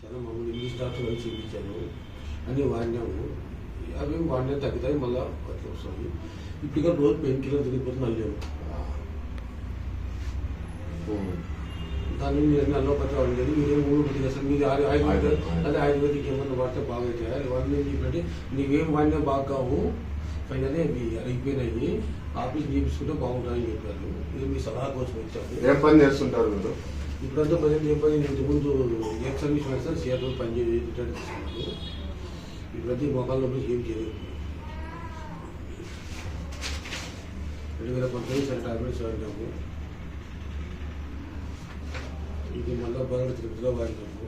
చాలా మామూలు English doctor వచ్చి చూపించాను అన్నీ వాడినాము. అవి వాడినా తగ్గుతాయి మళ్ళీ అట్లా వస్తుంది. ఇప్పుడు రోజు పెయిన్ కిల్లర్ తిరిగిపోతున్నా లేవు ఉమ్. దాన్ని మీరు అలోపతి వాడలేదు మీరేం ఊరుపతి అసలు మీరు ఆయుర్వేదిక్ ఆయుర్వేదిక్. అదే ఆయుర్వేదిక్ ఏమన్నా వాడితే బాగైతాయి వాళ్ళు ఏం చెప్పంటే నీవేం వాడినా బాగా కావు. ఫైనలే అవి అయిపోయినాయి ఆఫీస్ చేపించుకుంటే బాగుంటాయని చెప్పారు. ఇది మీ సలహా కోసం వచ్చాము. ఏం పని చేస్తుంటారు మీరు? ఇప్పుడంతా ప్రజెంట్ ఏం పని ఇంటి ముందు ఎక్స్ సర్వీస్ మెడిసిన్ సీఆర్ఓ పని చేసి రిటైర్ తీసుకున్నాను ఇప్పుడైతే ఈ మొక్కల్లో ఏం చేయలేదు రెండు వేల పంతొమ్మిది సరే టాబ్లెట్స్ వాడినాము ఇది మళ్ళీ బరగడ తిరుపతిలో వాడినాము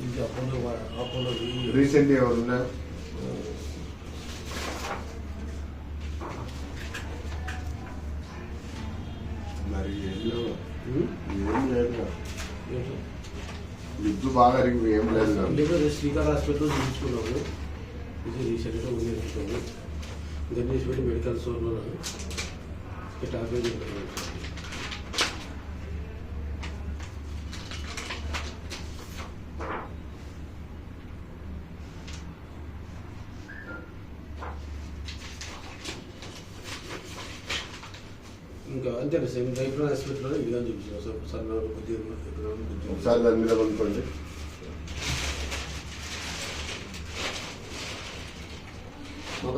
ఇది అపోలో వా- అపోలో రీసెంట్ ఎవరున్నా మరి ఏం లేవు ఏం లేదు లిప్పు బాగా అరిగి ఏం లేదు శ్రీకాళ హాస్పిటల్ చూపించుకున్నాము. ఇది రీసెంట్గా ఉండేసుకున్నాము గణేష్ పెట్టి మెడికల్ స్టోర్లో టాబ్లెట్ ఇంకా అంతే సేమ్ లైఫ్ హాస్పిటల్లో ఇది కానీ చూపించాను సార్ సార్ నాకు కొద్దిగా కొద్దిగా. ఒకసారి దాని మీద కొనుక్కోండి